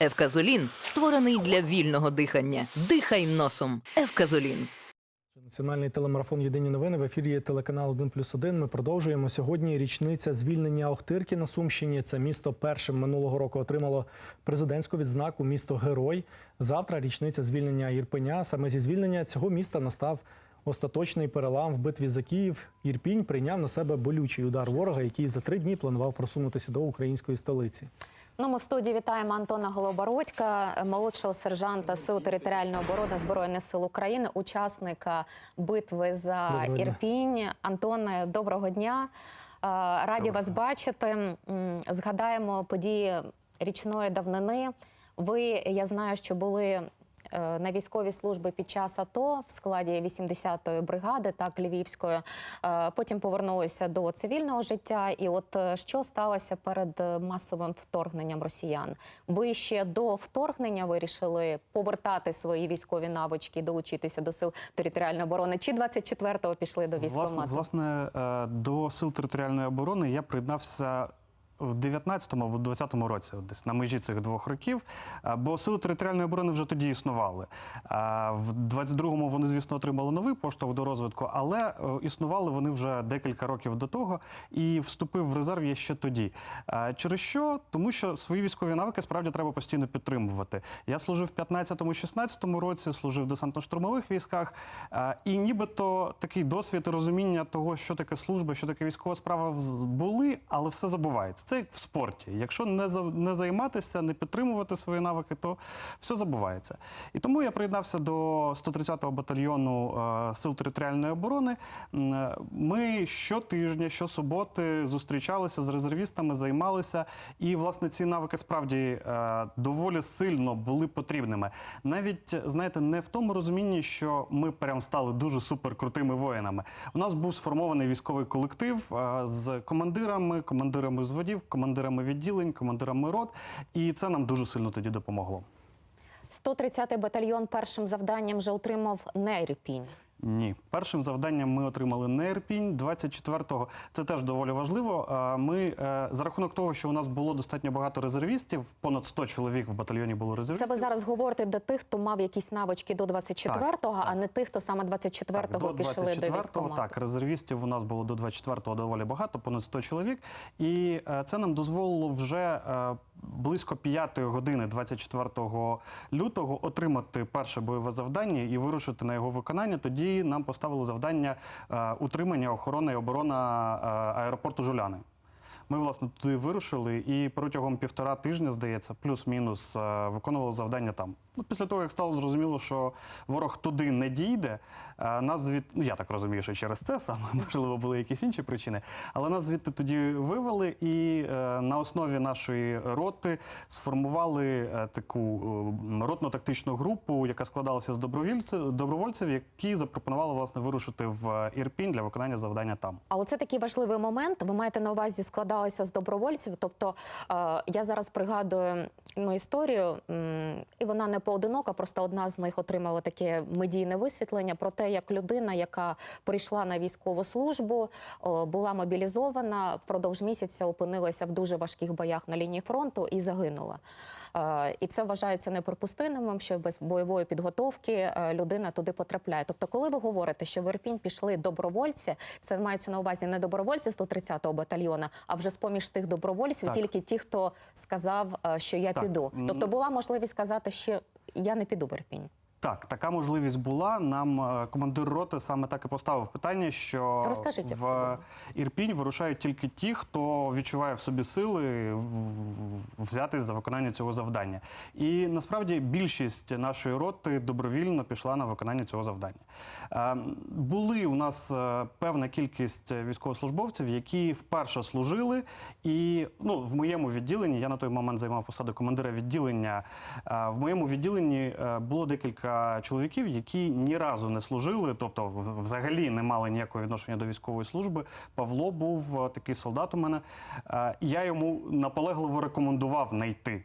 Евказолін створений для вільного дихання. Дихай носом. Евказолін. Національний телемарафон Єдині новини в ефірі телеканал 1 плюс 1. Ми продовжуємо. Сьогодні річниця звільнення Охтирки на Сумщині. Це місто першим минулого року отримало президентську відзнаку місто Герой. Завтра річниця звільнення Ірпеня. Саме зі звільнення цього міста настав остаточний перелам в битві за Київ. Ірпінь прийняв на себе болючий удар ворога, який за три дні планував просунутися до української столиці. Ну, ми в студії вітаємо Антона Голобородька, молодшого сержанта Сил територіальної оборони Збройних сил України, учасника битви за Доброго дня. Ірпінь. Антоне, доброго дня. Раді Раді вас бачити. Згадаємо події річної давнини. Ви, я знаю, що були е, на військовій службі під час АТО в складі 80-ї бригади, так Львівської. Е, Потім повернулися до цивільного життя. І от е, що сталося перед е, масовим вторгненням росіян? Ви ще до вторгнення вирішили повертати свої військові навички, долучитися до сил територіальної оборони? Чи 24-го пішли до Власне, власне, е, до сил територіальної оборони я приєднався. В 19-му або 20-му році, десь на межі цих двох років, бо сили територіальної оборони вже тоді існували. В 22-му вони, звісно, отримали новий поштовх до розвитку, але е, існували вони вже декілька років до того і вступив в резерв я ще тоді. Через що? Тому що свої військові навики справді треба постійно підтримувати. Я служив в 15-16 році, служив в десантно-штурмових військах, і нібито такий досвід і розуміння того, що таке служба, що таке військова справа були, але все забувається. Це як в спорті. Якщо не за- не займатися, не підтримувати свої навики, то все забувається. І тому я приєднався до 130-го батальйону е, сил територіальної оборони. Е, Ми щотижня, щосуботи зустрічалися з резервістами, займалися. І, власне, ці навики справді е, доволі сильно були потрібними. Навіть, знаєте, не в тому розумінні, що ми прям стали дуже суперкрутими воїнами. У нас був сформований військовий колектив з командирами, командирами зводів, командирами відділень, командирами рот. І це нам дуже сильно тоді допомогло. 130-й батальйон першим завданням вже отримав не Ірпінь. Ні, першим завданням ми отримали не Ірпінь. 24-го це теж доволі важливо. Ми е, за рахунок того, що у нас було достатньо багато резервістів, понад 100 чоловік в батальйоні було Це ви зараз говорите до тих, хто мав якісь навички до 24-го, а не тих, хто саме 24-го пішли до 24-го, військкомату. Так, резервістів у нас було до 24-го доволі багато, понад 100 чоловік. І е, це нам дозволило вже е, близько 5-ї години 24 лютого отримати перше бойове завдання і вирушити на його виконання. Тоді нам поставили завдання е, утримання, охорони і оборона е, аеропорту Жуляни. Ми, власне, туди вирушили і протягом півтора тижня, здається, плюс-мінус е, виконували завдання там. Ну, після того, як стало зрозуміло, що ворог туди не дійде, е, нас звід... ну я так розумію, що через це саме можливо були якісь інші причини. Але нас звідти тоді вивели, і е, на основі нашої роти сформували е, таку ротно-тактичну групу, яка складалася з добровольців, які запропонували власне вирушити в Ірпінь для виконання завдання там. А оце такий важливий момент. Ви маєте на увазі складалися з добровольців. Тобто я зараз пригадую ну, історію, і вона не поодинока, просто одна з них отримала таке медійне висвітлення про те, як людина, яка прийшла на військову службу, була мобілізована впродовж місяця, опинилася в дуже важких боях на лінії фронту і загинула. Е, І це вважається неприпустимим, що без бойової підготовки е, людина туди потрапляє. Тобто, коли ви говорите, що в Ірпінь пішли добровольці, це мається на увазі не добровольці 130-го батальйона, а вже з поміж тих добровольців, Так. тільки ті, хто сказав, е, що я Так. піду. Тобто була можливість сказати, що я не піду в Ірпінь. Так, така можливість була. Нам е, командир роти саме так і поставив питання, що Розкажіть, в. Ірпінь вирушають тільки ті, хто відчуває в собі сили взятись за виконання цього завдання. І насправді більшість нашої роти добровільно пішла на виконання цього завдання. Е, Були у нас е, певна кількість військовослужбовців, які вперше служили. І ну, в моєму відділенні, я на той момент займав посаду командира відділення. е, В моєму відділенні е, було декілька чоловіків, які ні разу не служили, тобто взагалі не мали ніякого відношення до військової служби. Павло був е, такий солдат у мене. Е, Я йому наполегливо рекомендував не йти.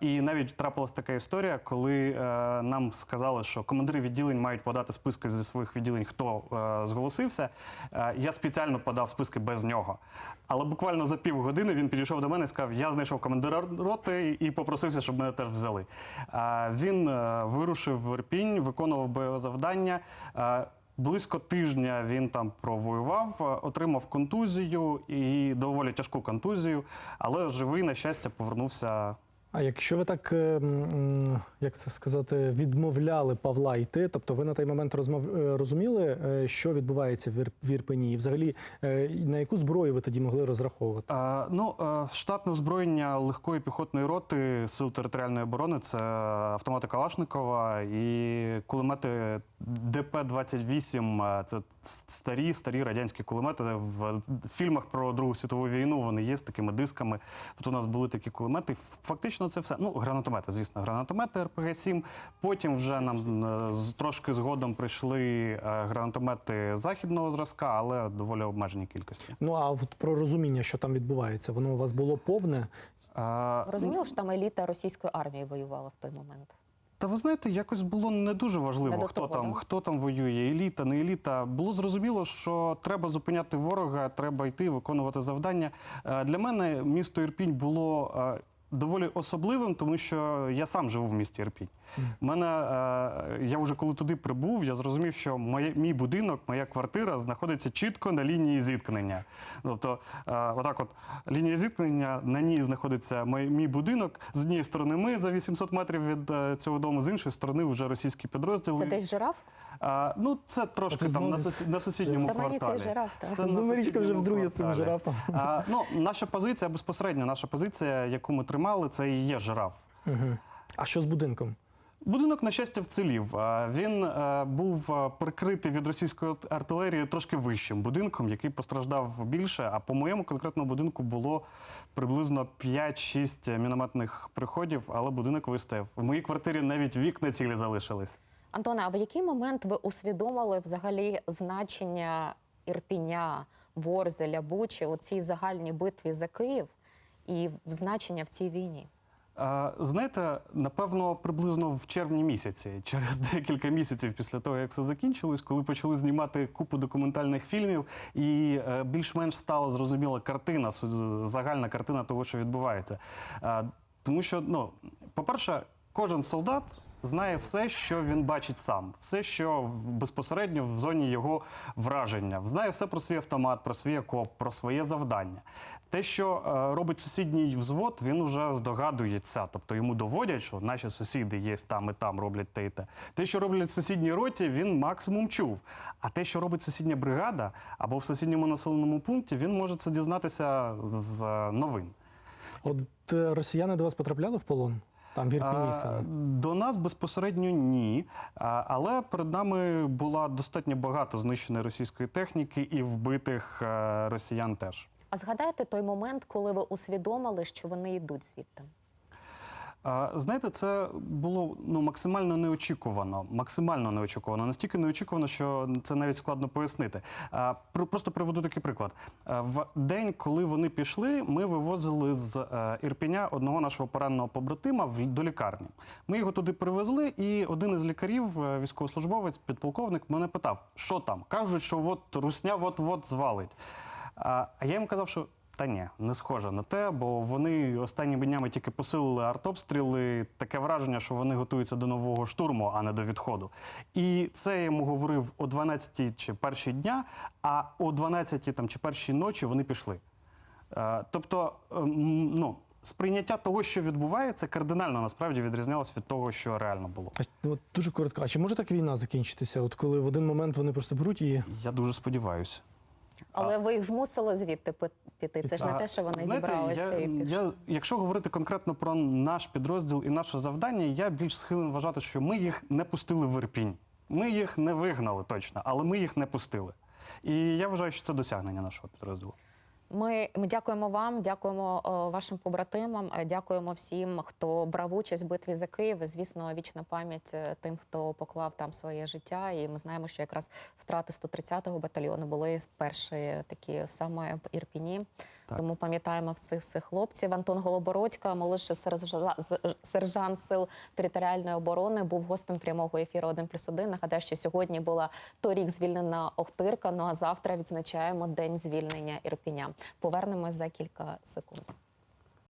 І навіть трапилась така історія, коли е, нам сказали, що командири відділень мають подати списки зі своїх відділень, хто е, зголосився. Е, Я спеціально подав списки без нього. Але буквально за півгодини він підійшов до мене і сказав: Я знайшов командира роти і попросився, щоб мене теж взяли. Він вирушив в Ірпінь, виконував бойове завдання. Близько тижня він там провоював, отримав контузію і доволі тяжку контузію, але живий, на щастя, повернувся. А якщо ви так, е, як це сказати, відмовляли Павла йти, тобто ви на той момент розмов... е, розуміли, е, що відбувається в Ір- Ірпені, і взагалі е, на яку зброю ви тоді могли розраховувати? Е, ну, штатне озброєння легкої піхотної роти Сил територіальної оборони це автомати Калашникова і кулемети ДП-28. е, Це старі, старі радянські кулемети. В фільмах про Другу світову війну вони є з такими дисками. От у нас були такі кулемети. Фактично, це все. Ну, гранатомети, звісно, гранатомети РПГ-7. Потім вже нам е, з- трошки згодом прийшли е, гранатомети західного зразка, але доволі обмежені кількості. Ну а от про розуміння, що там відбувається, воно у вас було повне. Е, Розуміло, що там еліта російської армії воювала в той момент. Та ви знаєте, якось було не дуже важливо, Не до хто того, там, да? хто там воює, еліта, не еліта. Було зрозуміло, що треба зупиняти ворога, треба йти, виконувати завдання. Е, Для мене місто Ірпінь було е, доволі особливим, тому що я сам живу в місті Ірпінь. Мене е, я вже коли туди прибув, я зрозумів, що моє, мій будинок, моя квартира знаходиться чітко на лінії зіткнення. Тобто, е, отак, от лінія зіткнення, на ній знаходиться мій, мій будинок. З однієї сторони, ми за 800 метрів від е, цього дому, з іншої сторони, вже російські підрозділи. Це десь жираф? А, ну, це трошки А там на, знову- сусі- на сусідньому Та мені кварталі. цей жираф, так. Це на вже вдруге цим жирафом. А, ну, наша позиція безпосередньо, наша позиція, яку ми тримали, це і є жираф. Угу. А що з будинком? Будинок, на щастя, вцілів. Він е, був е, прикритий від російської артилерії трошки вищим будинком, який постраждав більше. А по моєму конкретному будинку було приблизно 5-6 мінометних приходів, але будинок вистояв. В моїй квартирі навіть вікна цілі залишились. Антоне, а в який момент ви усвідомили взагалі значення Ірпіня, Ворзеля, Бучі у цій загальній битві за Київ і значення в цій війні? Знаєте, напевно, приблизно в червні місяці, через декілька місяців після того, як все закінчилось, коли почали знімати купу документальних фільмів, і е, більш-менш стала зрозуміла картина, загальна картина того, що відбувається. Тому що, ну, по-перше, кожен солдат. Знає все, що він бачить сам, все, що безпосередньо в зоні його враження. Знає все про свій автомат, про свій окоп, про своє завдання. Те, що е, робить сусідній взвод, він уже здогадується. Тобто йому доводять, що наші сусіди є там і там, роблять те і те. Те, що роблять в сусідній роті, він максимум чув. А те, що робить сусідня бригада або в сусідньому населеному пункті, він може це дізнатися з е, новин. От е, росіяни до вас потрапляли в полон? Там в Ірпіні саме? До нас безпосередньо ні. А, Але перед нами була достатньо багато знищеної російської техніки і вбитих е, росіян теж. А згадайте той момент, коли ви усвідомили, що вони йдуть звідти? Знаєте, це було ну максимально неочікувано. Максимально неочікувано. Настільки неочікувано, що це навіть складно пояснити. Просто приведу такий приклад. В день, коли вони пішли, ми вивозили з е, Ірпеня одного нашого пораненого побратима до лікарні. Ми його туди привезли, і один із лікарів, е, військовослужбовець, підполковник, мене питав, що там. Кажуть, що от русня от-от звалить. А я йому казав, що та ні, не схоже на те, бо вони останніми днями тільки посилили артобстріли. Таке враження, що вони готуються до нового штурму, а не до відходу. І це я йому говорив о 12 чи перші дня, а о 12 там, чи першій ночі вони пішли. Е, тобто, ем, ну, сприйняття того, що відбувається, кардинально насправді відрізнялось від того, що реально було. А, ну, от дуже коротко. А чи може так війна закінчитися? От коли в один момент вони просто беруть і Я дуже сподіваюся. Але ви їх змусили звідти піти. Це ж не те, що вони знаєте, зібралися я, і пішли. я, якщо говорити конкретно про наш підрозділ і наше завдання, я більш схилен вважати, що ми їх не пустили в Ірпінь. Ми їх не вигнали точно, але ми їх не пустили. І я вважаю, що це досягнення нашого підрозділу. Ми, ми дякуємо вам, дякуємо е, вашим побратимам, е, дякуємо всім, хто брав участь в битві за Київ. Звісно, вічна пам'ять е, тим, хто поклав там своє життя. І ми знаємо, що якраз втрати 130-го батальйону були перші такі саме в Ірпіні. Так. Тому пам'ятаємо всіх всіх хлопців. Антон Голобородька, молодший сержа- сержант сил територіальної оборони, був гостем прямого ефіру 1 плюс 1. Нагадаю, що сьогодні була торік звільнена Охтирка. Ну а завтра відзначаємо день звільнення Ірпіня. Повернемось за кілька секунд.